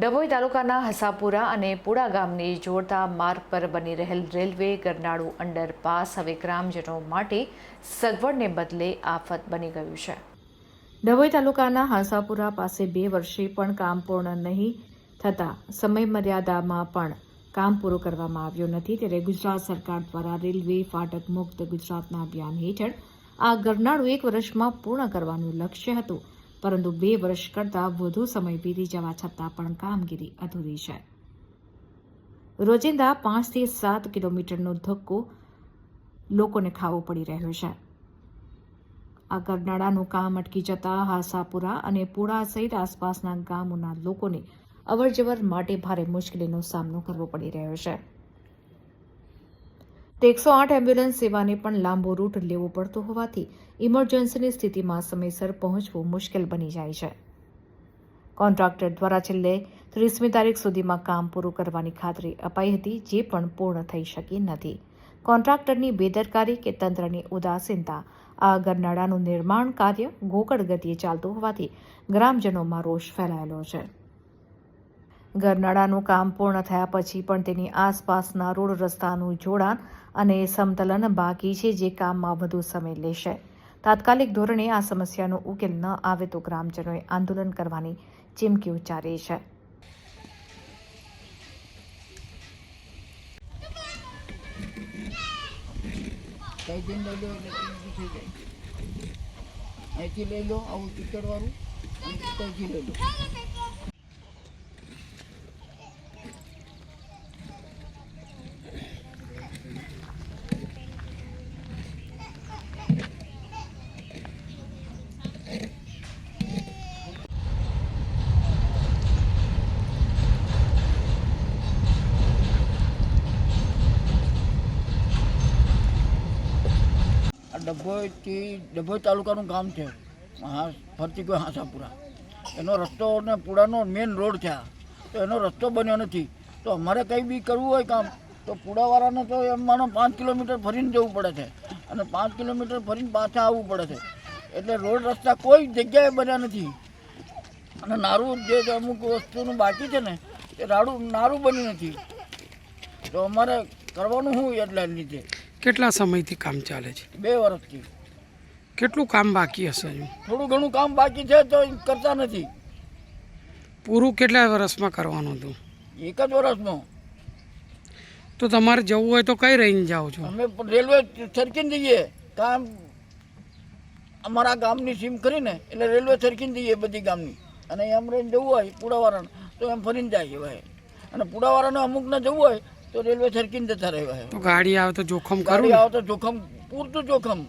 ડભોઈ તાલુકાના હસાપુરા અને પુડા ગામને જોડતા માર્ગ પર બની રહેલ રેલવે ગરનાળુ અંડરપાસ હવે ગ્રામજનો માટે સગવડને બદલે આફત બની ગયું છે. ડભોઈ તાલુકાના હસાપુરા પાસે બે વર્ષે પણ કામ પૂર્ણ નહીં થતાં સમય મર્યાદામાં પણ કામ પૂરું કરવામાં આવ્યું નથી. ત્યારે ગુજરાત સરકાર દ્વારા રેલવે ફાટક મુક્ત ગુજરાતના અભિયાન હેઠળ આ ગરનાળું એક વર્ષમાં પૂર્ણ કરવાનું લક્ષ્ય હતું. પરંતુ બે વર્ષ કરતાં વધુ સમય વીતી જવા છતાં પણ કામગીરી અધૂરી છે. રોજિંદા પાંચથી સાત કિલોમીટરનો ધક્કો લોકોને ખાવો પડી રહ્યો છે. આ ગરનાળાનું કામ અટકી જતા હાસાપુરા અને પુરા સહિત આસપાસના ગામોના લોકોને અવરજવર માટે ભારે મુશ્કેલીનો સામનો કરવો પડી રહ્યો છે. એકસો આઠ એમ્બ્યુલન્સ સેવાને પણ લાંબો રૂટ લેવો પડતો હોવાથી ઇમરજન્સીની સ્થિતિમાં સમયસર પહોંચવું મુશ્કેલ બની જાય છે. કોન્ટ્રાક્ટર દ્વારા છેલ્લે ત્રીસમી તારીખ સુધીમાં કામ પૂરું કરવાની ખાતરી અપાઈ હતી, જે પણ પૂર્ણ થઈ શકી નથી. કોન્ટ્રાક્ટરની બેદરકારી કે તંત્રની ઉદાસીનતા આ ગરનાળાનું નિર્માણ કાર્ય ગોકળ ગતિએ ચાલતું હોવાથી ગ્રામજનોમાં રોષ ફેલાયેલો છે. ગરનાળાનું કામ પૂર્ણ થયા પછી પણ તેની આસપાસના રોડ રસ્તાનું જોડાણ અને સમતલન બાકી છે જે કામમાં વધુ સમય લેશે. તાત્કાલિક ધોરણે આ સમસ્યાનો ઉકેલ ન આવે તો ગ્રામજનોએ આંદોલન કરવાની ચીમકી ઉચ્ચારી છે. અહીંથી લઈ લો, આવું ટીકટવાળું અને ત્યાંથી લઈ લો. ડભોઈથી, ડભોઈ તાલુકાનું ગામ છે. હા, ફરતી કોઈ હાંસાપુરા. એનો રસ્તો અને પુડાનો મેઇન રોડ છે તો એનો રસ્તો બન્યો નથી. તો અમારે કંઈ બી કરવું હોય કામ, તો પુડાવાળાને તો એમ માનો પાંચ કિલોમીટર ફરીને જવું પડે છે. અને પાંચ કિલોમીટર ફરીને પાછા આવવું પડે છે. એટલે રોડ રસ્તા કોઈ જગ્યાએ બન્યા નથી. અને નારું જે અમુક વસ્તુનું બાકી છે ને, એ રાડું, નારું બન્યું નથી. તો અમારે કરવાનું શું એટલે લીધે? કેટલા સમયથી કામ ચાલે છે? બે વર્ષથી. કેટલું કામ બાકી હશે હજુ? થોડું ઘણું કામ બાકી છે તો કરતા નથી. પૂરું કેટલા વર્ષમાં કરવાનું હતું? એક જ વર્ષમાં. તો તમારે જવું હોય તો કઈ રહીને જાઓ છો? અમે રેલવે સરકીને જઈએ. કામ અમારા ગામની સીમ કરીને એટલે રેલવે સરકીને જઈએ બધી ગામની. અને એમ રહીને જવું હોય પુડાવાળાને તો એમ ફરીને જાય ભાઈ. અને પુડાવાળાને અમુકને જવું હોય તો રેલવે સરકીને જતા રહેવાય. તો ગાડી આવે તો જોખમ ગાડી કરું આવે તો જોખમ પૂરતું જોખમ.